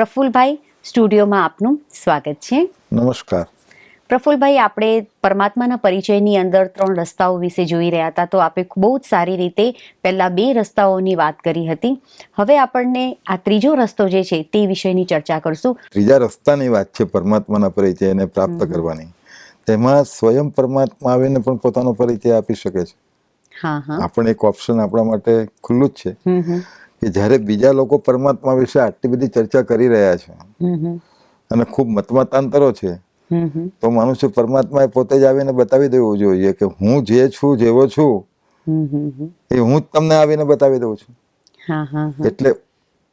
પ્રફુલભાઈ સ્ટુડિયોમાં આપનું સ્વાગત છે. નમસ્કાર. પ્રફુલભાઈ આપણે પરમાત્માના પરિચયની અંદર ત્રણ રસ્તાઓ વિશે જોઈ રહ્યા હતા તો આપે બહુ જ સારી રીતે પહેલા બે રસ્તાઓની વાત કરી હતી. હવે આપણને આ ત્રીજો રસ્તો જે છે તે વિષયની ચર્ચા કરશું. ત્રીજા રસ્તાની વાત છે પરમાત્માના પરિચયને પ્રાપ્ત કરવાની. તેમાં સ્વયં પરમાત્મા આવીને પણ પોતાનો પરિચય આપી શકે છે. હા હા. આપણે એક ઓપ્શન આપણા માટે ખુલ્લું જ છે. કે જ્યારે બીજા લોકો પરમાત્મા વિશે આટલી બધી ચર્ચા કરી રહ્યા છે અને ખૂબ મતમતાંતરો છે તો મનુષ્ય પરમાત્માએ પોતે જ આવીને બતાવી દેવું જોઈએ કે હું જે છું જેવો છું. એ હું જ તમને આવીને બતાવી દઉં છું. એટલે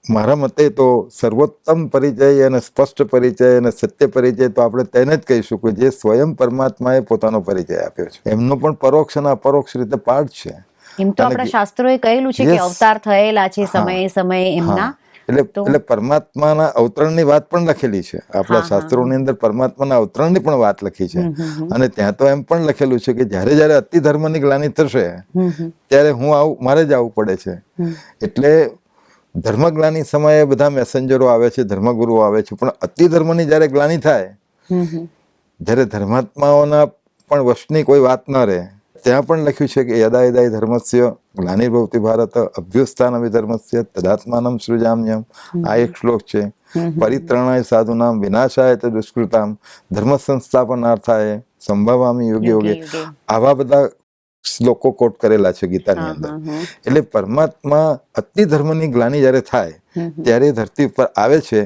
મારા મતે તો સર્વોત્તમ પરિચય અને સ્પષ્ટ પરિચય અને સત્ય પરિચય તો આપણે તેને જ કહીશું કે જે સ્વયં પરમાત્માએ પોતાનો પરિચય આપ્યો છે. એમનો પણ પરોક્ષ અને અપરોક્ષ રીતે પાઠ છે. એમ તો આપણા શાસ્ત્રોએ કહેલું છે કે અવતાર થયેલા છે સમયે સમયે એમના. એટલે એટલે પરમાત્માના અવતરણની વાત પણ લખેલી છે. આપણા શાસ્ત્રોની અંદર પરમાત્માના અવતરણની પણ વાત લખી છે. અને ત્યાં તો એમ પણ લખેલું છે કે જ્યારે જ્યારે અતિ ધર્મની ગ્લાની થશે ત્યારે હું આવું મારે જ આવવું પડે છે. એટલે ધર્મગ્લાની સમયે બધા મેસેન્જરો આવે છે ધર્મગુરુઓ આવે છે પણ અતિ ધર્મની જ્યારે ગ્લાની થાય જ્યારે ધર્માત્માઓના પણ વશની કોઈ વાત ન રહે. ત્યાં પણ લખ્યું છે કે યદા યદા ધર્મસ્ય ગ્લાનિર્ભવતી ભારત અભ્યુસ્થાન ધર્મસ્ય તદાત્માનમ સૃજામ્યમ આ એક શ્લોક છે પરિત્રણાય સાધુનામ વિનાશાય તે દુષ્કૃતામ ધર્મ સંસ્થાપનાર્થાય સંભવામી યોગે યોગે. આવા બધા શ્લોકો કોટ કરેલા છે ગીતાની અંદર. એટલે પરમાત્મા અતિ ધર્મની ગ્લાની જ્યારે થાય. ત્યારે ધરતી પર આવે છે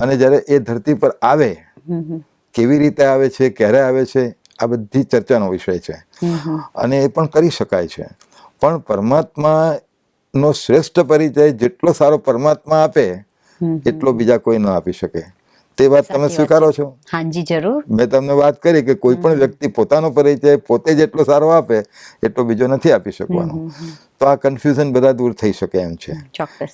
અને જ્યારે એ ધરતી પર આવે. કેવી રીતે આવે છે ક્યારે આવે છે આ બધી ચર્ચાનો વિષય છે. અને એ પણ કરી શકાય છે. પણ પરમાત્માનો શ્રેષ્ઠ પરિચય જેટલો સારો પરમાત્મા આપે એટલો બીજા કોઈ ન આપી શકે. તે વાત તમે સ્વીકારો છો. હાજી જરૂર. મેં તમને વાત કરી કે કોઈ પણ વ્યક્તિ પોતાનો પરિચય પોતે જેટલો સારો આપે એટલો બીજો નથી આપી શકવાનો. તો આ કન્ફ્યુઝન બધા દૂર થઈ શકે એમ છે.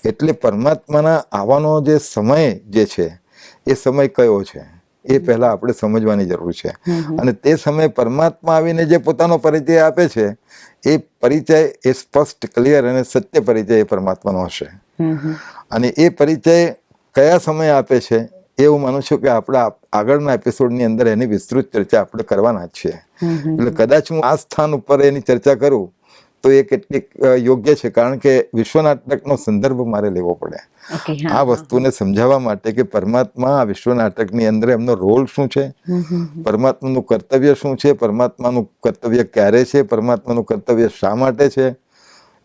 એટલે પરમાત્માના આવવાનો જે સમય જે છે એ સમય કયો છે? એ પહેલા આપણે સમજવાની જરૂર છે. અને તે સમયે પરમાત્મા આવીને જે પોતાનો પરિચય આપે છે એ પરિચય એ સ્પષ્ટ ક્લિયર અને સત્ય પરિચય એ પરમાત્માનો હશે. અને એ પરિચય કયા સમયે આપે છે એ હું માનું છું કે આપણા આગળના એપિસોડની અંદર એની વિસ્તૃત ચર્ચા આપણે કરવાના જ છીએ. એટલે કદાચ હું આ સ્થાન ઉપર એની ચર્ચા કરું તો એ કેટલીક યોગ્ય છે. કારણ કે વિશ્વનાટકનો સંદર્ભ મારે લેવો પડે. આ વસ્તુને સમજાવવા માટે કે પરમાત્મા આ વિશ્વ નાટકની અંદર એમનો રોલ શું છે. પરમાત્માનું કર્તવ્ય શું છે? પરમાત્માનું કર્તવ્ય ક્યારે છે? પરમાત્માનું કર્તવ્ય શા માટે છે?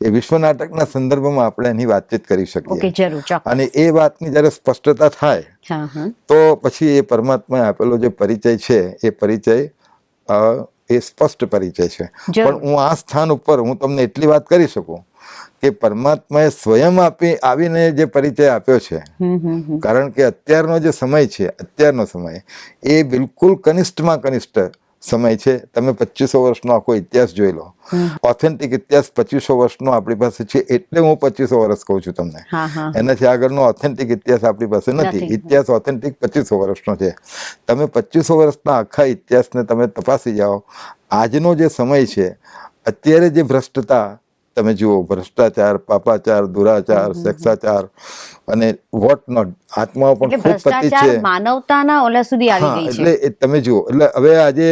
એ વિશ્વ નાટકના સંદર્ભમાં આપણે એની વાતચીત કરી શકીએ. અને એ વાતની જ્યારે સ્પષ્ટતા થાય તો પછી એ પરમાત્માએ આપેલો જે પરિચય છે એ પરિચય એ સ્પષ્ટ પરિચય છે પણ હું આ સ્થાન ઉપર હું તમને એટલી વાત કરી શકું કે પરમાત્માએ સ્વયં આપી આવીને જે પરિચય આપ્યો છે. કારણ કે અત્યારનો જે સમય છે અત્યારનો સમય એ બિલકુલ કનિષ્ઠમાં કનિષ્ઠ સમય છે તમે પચીસો વર્ષનો આખો ઇતિહાસ જોઈ લો. ઓથેન્ટિક ઇતિહાસ પચીસો વર્ષનો આપણી પાસે છે એટલે હું પચીસો વર્ષ કહું છું તમને. એનાથી આગળનો ઓથેન્ટિક ઇતિહાસ આપણી પાસે નથી. નથી. ઇતિહાસ ઓથેન્ટિક પચીસો વર્ષનો છે. તમે પચીસો વર્ષના આખા ઇતિહાસને તમે તપાસી જાઓ. આજનો જે સમય છે અત્યારે જે ભ્રષ્ટતા તમે જુઓ ભ્રષ્ટાચાર પાપાચાર દુરાચાર સેક્સાચાર અને વોટ નોટ આત્માઓ પણ ખૂબ પતિ છે. માનવતાના ઓલા સુધી આવી ગઈ છે. એટલે તમે જુઓ એટલે હવે આજે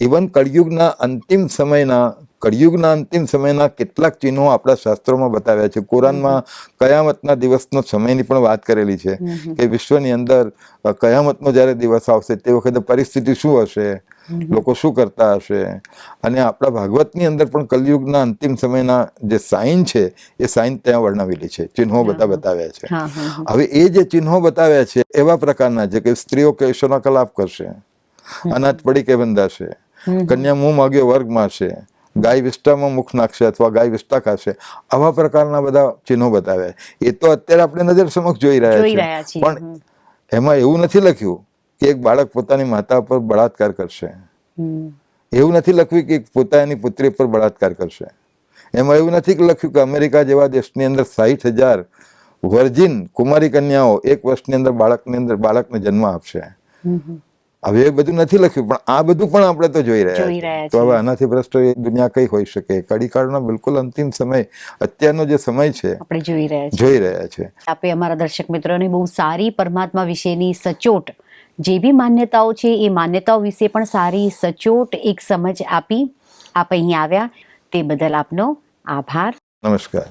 ઇવન કળિયુગના અંતિમ સમયના કળિયુગના અંતિમ સમયના કેટલાક ચિહ્નો આપણા શાસ્ત્રોમાં બતાવ્યા છે. કુરાનમાં કયામતના દિવસનો સમયની પણ વાત કરેલી છે કે વિશ્વની અંદર કયામતનો જ્યારે દિવસ આવશે તે વખતે પરિસ્થિતિ શું હશે? લોકો શું કરતા હશે? અને આપણા ભાગવતની અંદર પણ કલયુગના અંતિમ સમયના જે સાઇન છે એ સાઇન ત્યાં વર્ણવેલી છે. ચિહ્નો બધા બતાવ્યા છે. હવે એ જે ચિહ્નો બતાવ્યા છે એવા પ્રકારના છે કે સ્ત્રીઓ કેશોનો કલાપ કરશે અનાજ પડી કે બંધાશે કન્યા મું માગ્યો વર્ગ મારશે ગાય વિષ્ટામાં મુખ નાખશે અથવા ગાય વિસ્તા ખાશે આવા પ્રકારના બધા ચિહ્નો બતાવ્યા એ તો અત્યારે આપણે નજર સમક્ષ જોઈ રહ્યા છીએ. પણ એમાં એવું નથી લખ્યું કે એક બાળક પોતાની માતા પર બળાત્કાર કરશે. એવું નથી લખ્યું કે પોતાની પુત્રી પર બળાત્કાર કરશે. એમાં એવું નથી લખ્યું કે અમેરિકા જેવા દેશની અંદર સાહીઠ હજાર વર્જિન કુમારી કન્યાઓ એક વર્ષની અંદર બાળકની અંદર બાળકને જન્મ આપશે. હવે એ બધું નથી લખ્યું પણ આ બધું પણ આપણે તો જોઈ રહ્યા તો હવે આનાથી ભ્રષ્ટ એ દુનિયા કઈ હોઈ શકે? કડીકાળનો બિલકુલ અંતિમ સમય અત્યારનો જે સમય છે આપણે જોઈ રહ્યા જોઈ રહ્યા છે આપે અમારા દર્શક મિત્રોને બહુ સારી પરમાત્મા વિશેની સચોટ જે બી માન્યતાઓ છે એ માન્યતાઓ વિશે પણ સારી સચોટ એક સમજ આપી આપ અહીં આવ્યા. તે બદલ આપનો આભાર. નમસ્કાર.